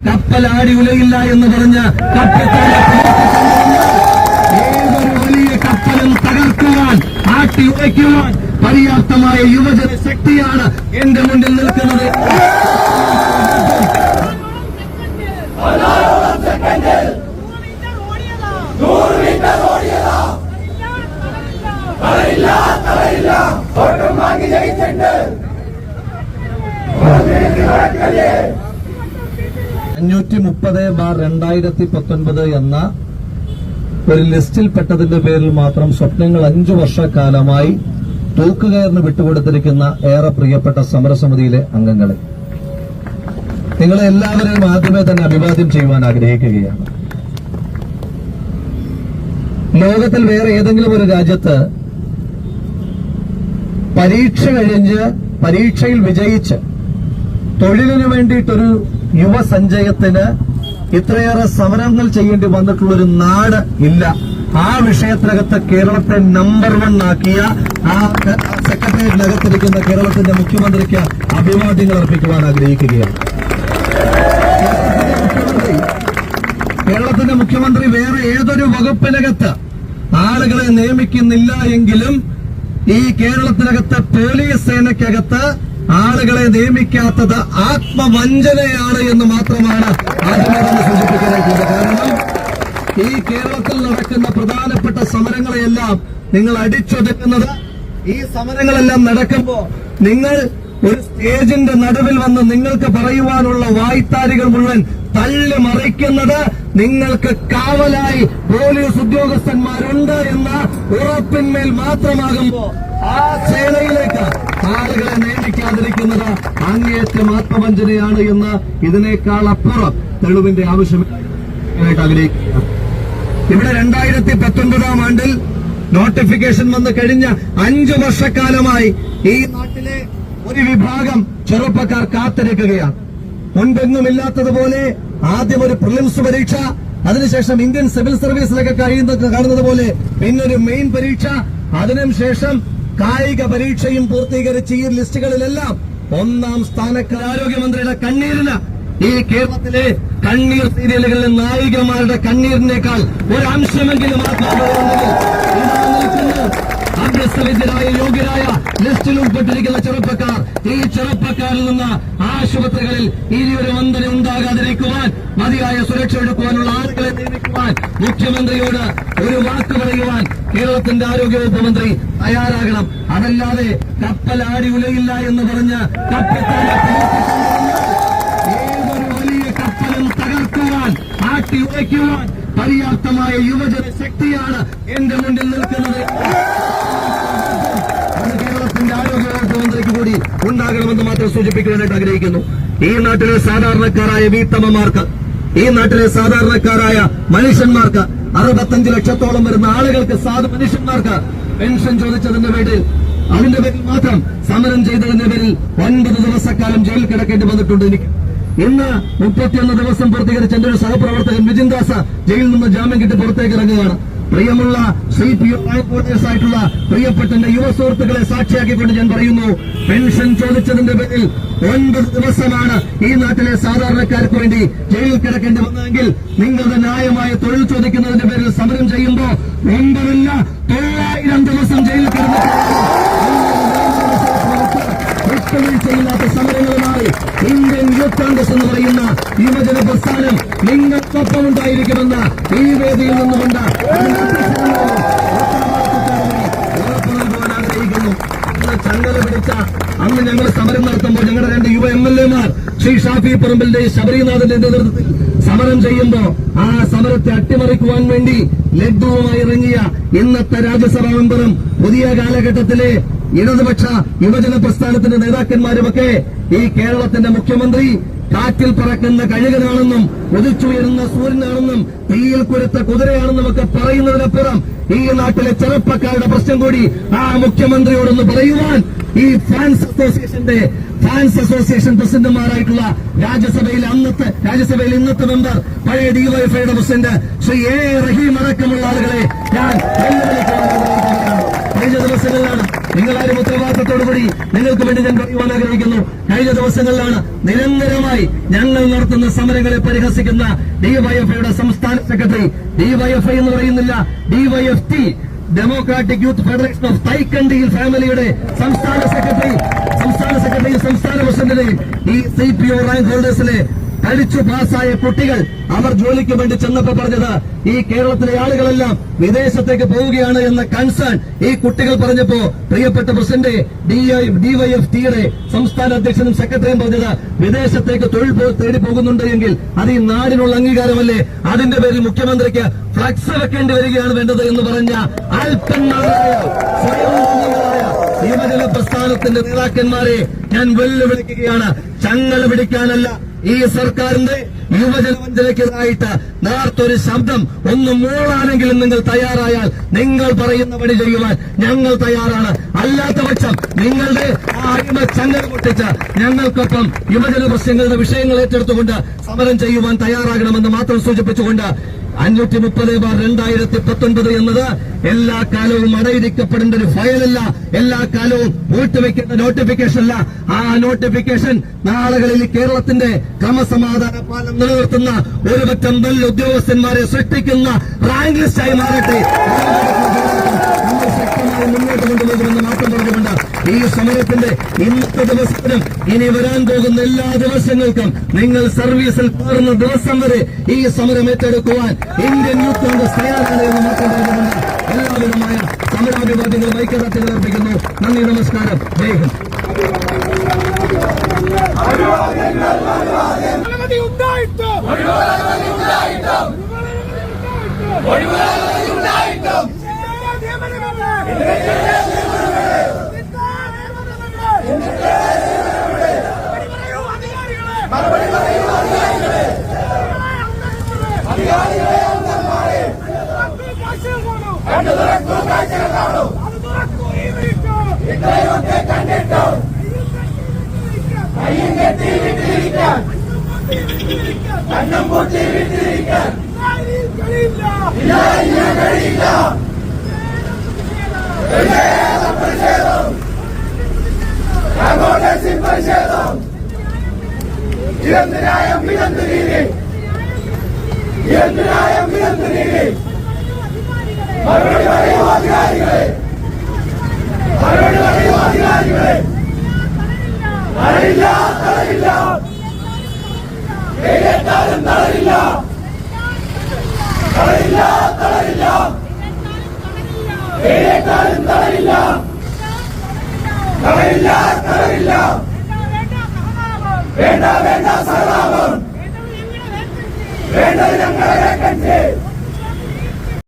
കപ്പലാടി ഉലയില്ല എന്ന് പറഞ്ഞ ഏതൊരു വലിയ കപ്പലും തകർക്കുവാൻ ആട്ടി ഉടയ്ക്കുവാൻ പര്യാപ്തമായ യുവജന ശക്തിയാണ് എന്റെ മുന്നിൽ നിൽക്കുന്നത്. നൂറ് മീറ്റർ ഓടിയതാ. തറയില്ല തറയില്ല വോട്ടും വാങ്ങി ജയിച്ചിട്ട് അഞ്ഞൂറ്റി മുപ്പത് ബാർ രണ്ടായിരത്തി പത്തൊൻപത് എന്ന ഒരു ലിസ്റ്റിൽ പെട്ടതിന്റെ പേരിൽ മാത്രം സ്വപ്നങ്ങൾ അഞ്ചു വർഷക്കാലമായി തൂക്കുകയറിന് വിട്ടുകൊടുത്തിരിക്കുന്ന ഏറെ പ്രിയപ്പെട്ട സമരസമിതിയിലെ അംഗങ്ങളെ. നിങ്ങളെ എല്ലാവരെയും ആദ്യമേ തന്നെ അഭിവാദ്യം ചെയ്യുവാൻ ആഗ്രഹിക്കുകയാണ്. ലോകത്തിൽ വേറെ ഏതെങ്കിലും ഒരു രാജ്യത്ത് പരീക്ഷ കഴിഞ്ഞ് പരീക്ഷയിൽ വിജയിച്ച് തൊഴിലിന് വേണ്ടിയിട്ടൊരു യുവസഞ്ചയത്തിന് ഇത്രയേറെ സമരങ്ങൾ ചെയ്യേണ്ടി വന്നിട്ടുള്ള ഒരു നാട് ഇല്ല. ആ വിഷയത്തിനകത്ത് കേരളത്തെ നമ്പർ വൺ ആക്കിയ ആ സെക്രട്ടേറിയറ്റിനകത്തിരിക്കുന്ന കേരളത്തിന്റെ മുഖ്യമന്ത്രിക്ക് അഭിവാദ്യങ്ങൾ അർപ്പിക്കുവാൻ ആഗ്രഹിക്കുകയാണ്. കേരളത്തിന്റെ മുഖ്യമന്ത്രി വേറെ ഏതൊരു വകുപ്പിനകത്ത് ആളുകളെ നിയമിക്കുന്നില്ല എങ്കിലും ഈ കേരളത്തിനകത്ത് പോലീസ് സേനയ്ക്കകത്ത് ആളുകളെ നിയമിക്കാത്തത് ആത്മവഞ്ചനയാണ് എന്ന് മാത്രമാണ് ആദ്യമേ തന്നെ സൂചിപ്പിക്കാനായിട്ടുള്ളത്. കാരണം ഈ കേരളത്തിൽ നടക്കുന്ന പ്രധാനപ്പെട്ട സമരങ്ങളെയെല്ലാം നിങ്ങൾ അടിച്ചൊതുക്കുന്നത് ഈ സമരങ്ങളെല്ലാം നടക്കുമ്പോ നിങ്ങൾ ഒരു സ്റ്റേജിന്റെ നടുവിൽ വന്ന് നിങ്ങൾക്ക് പറയുവാനുള്ള വായ്ത്താരികൾ മുഴുവൻ തള്ളി മറിക്കുന്നത് നിങ്ങൾക്ക് കാവലായി പോലീസ് ഉദ്യോഗസ്ഥന്മാരുണ്ട് എന്ന ഉറപ്പിന്മേൽ മാത്രമാകുമ്പോ ആ സേനയിലേക്ക് ആളുകളെ നിയമിക്കാതിരിക്കുന്നത് അങ്ങേയറ്റം ആത്മവഞ്ചനയാണ് എന്ന് ഇതിനേക്കാൾ അപ്പുറം തെളിവിന്റെ ആവശ്യമായിട്ട് ആഗ്രഹിക്കുക ഇവിടെ രണ്ടായിരത്തി പത്തൊൻപതാം ആണ്ടിൽ നോട്ടിഫിക്കേഷൻ വന്ന് കഴിഞ്ഞ അഞ്ചു വർഷക്കാലമായി ഈ നാട്ടിലെ ഒരു വിഭാഗം ചെറുപ്പക്കാർ കാത്തിരിക്കുകയാണ്. മുൻപെങ്ങുമില്ലാത്തതുപോലെ ആദ്യം ഒരു പ്രിലിംസ് പരീക്ഷ അതിനുശേഷം ഇന്ത്യൻ സിവിൽ സർവീസിലൊക്കെ കഴിയുന്ന കാണുന്നത് പോലെ പിന്നൊരു മെയിൻ പരീക്ഷ. അതിനുശേഷം കായിക പരീക്ഷയും പൂർത്തീകരിച്ച് ഈ ലിസ്റ്റുകളിലെല്ലാം ഒന്നാം സ്ഥാനക്കാർ ആരോഗ്യമന്ത്രിയുടെ കണ്ണീരിന്. ഈ കേരളത്തിലെ കണ്ണീർ സീരിയലുകളിലെ നായികമാരുടെ കണ്ണീരിനേക്കാൾ ഒരു അംശമെങ്കിലും ആ നിൽക്കുന്നു. യോഗ്യരായ ലിസ്റ്റിൽ ഉൾപ്പെട്ടിരിക്കുന്ന ചെറുപ്പക്കാർ ഈ ചെറുപ്പക്കാരിൽ നിന്ന് ആശുപത്രികളിൽ ഇനി ഒരു വന്ദന ഉണ്ടാകാതിരിക്കുവാൻ മതിയായ സുരക്ഷ എടുക്കുവാനുള്ള ആളുകളെ നിയമിക്കുവാൻ മുഖ്യമന്ത്രിയോട് ഒരു വാക്ക് പറയുവാൻ കേരളത്തിന്റെ ആരോഗ്യവകുപ്പ് മന്ത്രി തയ്യാറാകണം അതല്ലാതെ കപ്പൽ ആടി ഉലയില്ല എന്ന് പറഞ്ഞ് കപ്പത്താനെ ഏതൊരു വലിയ കപ്പലും തകർക്കുവാൻ ആട്ടി ഉറയ്ക്കുവാൻ പര്യാപ്തമായ യുവജന ശക്തിയാണ് എന്റെ മുന്നിൽ നിൽക്കുന്നത് അത് കേരളത്തിന്റെ ആരോഗ്യവകുപ്പ് മന്ത്രിക്ക് കൂടി ഉണ്ടാകണമെന്ന് മാത്രം സൂചിപ്പിക്കുവാനായിട്ട് ആഗ്രഹിക്കുന്നു. ഈ നാട്ടിലെ സാധാരണക്കാരായ വീട്ടമ്മമാർക്ക് ഈ നാട്ടിലെ സാധാരണക്കാരായ മനുഷ്യന്മാർക്ക് അറുപത്തഞ്ച് ലക്ഷത്തോളം വരുന്ന ആളുകൾക്ക് സാധു മനുഷ്യന്മാർക്ക് പെൻഷൻ ചോദിച്ചതിന്റെ പേരിൽ അതിന്റെ പേരിൽ മാത്രം സമരം ചെയ്തതിന്റെ പേരിൽ ഒൻപത് ദിവസക്കാലം ജയിലിൽ കിടക്കേണ്ടി വന്നിട്ടുണ്ട് എനിക്ക്. ഇന്ന് മുപ്പത്തിയൊന്ന് ദിവസം പൂർത്തീകരിച്ച എന്റെ ഒരു സഹപ്രവർത്തകൻ വിജിൻ ദാസ് ജയിലിൽ നിന്ന് ജാമ്യം കിട്ടി പുറത്തേക്ക് ഇറങ്ങുകയാണ്. പ്രിയമുള്ള ശ്രീ പി ആയിട്ടുള്ള പ്രിയപ്പെട്ട യുവ സുഹൃത്തുക്കളെ സാക്ഷിയാക്കിക്കൊണ്ട് ഞാൻ പറയുന്നു പെൻഷൻ ചോദിച്ചതിന്റെ പേരിൽ ഒൻപത് ദിവസമാണ് ഈ നാട്ടിലെ സാധാരണക്കാർക്ക് വേണ്ടി ജയിലിൽ കിടക്കേണ്ടി വന്നതെങ്കിൽ നിങ്ങളുടെ ന്യായമായ തൊഴിൽ ചോദിക്കുന്നതിന്റെ പേരിൽ സമരം ചെയ്യുമ്പോൾ ഒൻപതല്ല തൊള്ളായിരം ദിവസം ജയിലിൽ കിടന്നിട്ടുണ്ട് ഇന്ത്യൻ യൂത്ത് കോൺഗ്രസ് എന്ന് പറയുന്ന യുവജന പ്രസ്ഥാനം നിങ്ങൾക്കൊപ്പം ഉണ്ടായിരിക്കുമെന്ന് ഈ വേദിയിൽ നിന്നുകൊണ്ട് ചങ്ങല പിടിച്ച അന്ന് ഞങ്ങൾ സമരം നടത്തുമ്പോൾ ഞങ്ങളുടെ രണ്ട് യുവ എം എൽ എമാർ ശ്രീ ഷാഫി പറമ്പിലിന്റെ ശബരിനാഥന്റെ നേതൃത്വത്തിൽ സമരം ചെയ്യുമ്പോൾ ആ സമരത്തെ അട്ടിമറിക്കുവാൻ വേണ്ടി ലഡ്ഡുവുമായി ഇറങ്ങിയ ഇന്നത്തെ രാജ്യസഭാ മെമ്പറും പുതിയ കാലഘട്ടത്തിലെ ഇടതുപക്ഷ യുവജന പ്രസ്ഥാനത്തിന്റെ നേതാക്കന്മാരുമൊക്കെ ഈ കേരളത്തിന്റെ മുഖ്യമന്ത്രി കാറ്റിൽ പറക്കുന്ന കഴുകനാണെന്നും ഉദിച്ചുയരുന്ന സൂര്യനാണെന്നും തീയിൽ കുരുത്ത കുതിരയാണെന്നും ഒക്കെ പറയുന്നതിനപ്പുറം ഈ നാട്ടിലെ ചെറുപ്പക്കാരുടെ പ്രശ്നം കൂടി ആ മുഖ്യമന്ത്രിയോടൊന്ന് പറയുവാൻ ഈ ഫാൻസ് അസോസിയേഷന്റെ ഫാൻസ് അസോസിയേഷൻ പ്രസിഡന്റുമാരായിട്ടുള്ള രാജ്യസഭയിൽ അന്നത്തെ രാജ്യസഭയിൽ ഇന്നത്തെ മെമ്പർ പഴയ ഡിവൈഫൈയുടെ പ്രസിഡന്റ് ശ്രീ എ റഹീം അടക്കമുള്ള ആളുകളെ ഞാൻ. കഴിഞ്ഞ ദിവസങ്ങളിലാണ് നിങ്ങളാരും ഉത്തരവാദിത്തത്തോടുകൂടി നിങ്ങൾക്ക് വേണ്ടി ഞാൻ പറയുവാൻ ആഗ്രഹിക്കുന്നു. കഴിഞ്ഞ ദിവസങ്ങളിലാണ് നിരന്തരമായി ഞങ്ങൾ നടത്തുന്ന സമരങ്ങളെ പരിഹസിക്കുന്ന ഡിവൈഎഫ്ഐയുടെ സംസ്ഥാന സെക്രട്ടറി. ഡിവൈഎഫ്ഐ എന്ന് പറയുന്നില്ല. DYF T democratic youth federation of തൈക്കണ്ടിയിൽ ഫാമിലിയുടെ സംസ്ഥാന സെക്രട്ടറി. സംസ്ഥാന സെക്രട്ടറിയും സംസ്ഥാന പ്രസിഡന്റിനെയും ഈ സി പി ഒ റാങ്ക് ഹോൾഡേഴ്സിലെ പഠിച്ചു പാസ്സായ കുട്ടികൾ അവർ ജോലിക്ക് വേണ്ടി ചെന്നപ്പോ പറഞ്ഞത് ഈ കേരളത്തിലെ ആളുകളെല്ലാം വിദേശത്തേക്ക് പോവുകയാണ് എന്ന കൺസേൺ ഈ കുട്ടികൾ പറഞ്ഞപ്പോ പ്രിയപ്പെട്ട പ്രസിഡന്റ് ഡിവൈഎഫ് ടിയുടെ സംസ്ഥാന അധ്യക്ഷനും സെക്രട്ടറിയും പറഞ്ഞത് വിദേശത്തേക്ക് തൊഴിൽ തേടി പോകുന്നുണ്ട് എങ്കിൽ അത് ഈ നാടിനുള്ള അംഗീകാരമല്ലേ? അതിന്റെ പേരിൽ മുഖ്യമന്ത്രിക്ക് ഫ്ലക്സ് വെക്കേണ്ടി വരികയാണ് വേണ്ടത് എന്ന് പറഞ്ഞ അല്പന്മാരായ പ്രസ്ഥാനത്തിന്റെ നേതാക്കന്മാരെ ഞാൻ വെല്ലുവിളിക്കുകയാണ്. ചങ്ങല പിടിക്കാനല്ല ഈ സർക്കാരിന്റെ യുവജന വഞ്ചനയ്ക്കെതിരായിട്ട് നേർത്തൊരു ശബ്ദം ഒന്ന് മൂളാനെങ്കിലും നിങ്ങൾ തയ്യാറായാൽ നിങ്ങൾ പറയുന്ന പണി ചെയ്യുവാൻ ഞങ്ങൾ തയ്യാറാണ്. അല്ലാത്ത പക്ഷം നിങ്ങളുടെ ആ അടിമ ചങ്ങല പൊട്ടിച്ച് ഞങ്ങൾക്കൊപ്പം യുവജന പ്രശ്നങ്ങളുടെ വിഷയങ്ങൾ ഏറ്റെടുത്തുകൊണ്ട് സമരം ചെയ്യുവാൻ തയ്യാറാകണമെന്ന് മാത്രം സൂചിപ്പിച്ചുകൊണ്ട് അഞ്ഞൂറ്റി മുപ്പത് ബാർ രണ്ടായിരത്തി പത്തൊൻപത് എന്നത് എല്ലാ കാലവും അടയിരിക്കപ്പെടേണ്ട ഒരു ഫയലല്ല. എല്ലാ കാലവും വീട്ടുവെക്കേണ്ട നോട്ടിഫിക്കേഷൻ അല്ല ആ നോട്ടിഫിക്കേഷൻ നാളുകളിൽ കേരളത്തിന്റെ ക്രമസമാധാന പാലം നിലനിർത്തുന്ന ഒരു പറ്റം നല്ല ഉദ്യോഗസ്ഥന്മാരെ സൃഷ്ടിക്കുന്ന റാങ്ക് ലിസ്റ്റായി മാറട്ടെ. ശക്തമായി മുന്നോട്ട് കൊണ്ടുപോകുമെന്ന് മാത്രം പറഞ്ഞുകൊണ്ട് ഈ സമരത്തിന്റെ ഇന്നത്തെ ദിവസത്തിനും ഇനി വരാൻ പോകുന്ന എല്ലാ ദിവസങ്ങൾക്കും നിങ്ങൾ സർവീസിൽ കയറുന്ന ദിവസം വരെ ഈ സമരം ഏറ്റെടുക്കുവാൻ ഇന്ത്യൻ യൂത്ത് കോൺഗ്രസ് തയ്യാറാണ് എന്ന് മാത്രം പറയുന്നുണ്ട് എല്ലാവിധമായ സമരാഭിവാദ്യങ്ങൾ ഐക്യദാർഢ്യങ്ങൾ അർപ്പിക്കുന്നു നന്ദി നമസ്കാരം ജയ് ഹിന്ദ് അനുമതി ഉണ്ടായിട്ട് കണ്ണും പൊട്ടി വിട്ടിരിക്കാൻ കഴിയില്ല പ്രതിഷേധം ഇതെന്തിനായം ഇതെന്ത് നീതി ഇതെന്തിനായം ഇതെന്ത് നീതി മറുപടി പറയൂ മറുപടി പറയൂ അധികാരികളെ തടയില്ല തടയില്ല കൈകെട്ടാലും തടയില്ല തടയില്ല തടയില്ല കൈകെട്ടാലും തടയില്ല തടയില്ല തടയില്ല വേണ്ട വേണ്ട സഹതാപം വേണ്ടത് ഞങ്ങളെ വേക്കൻസി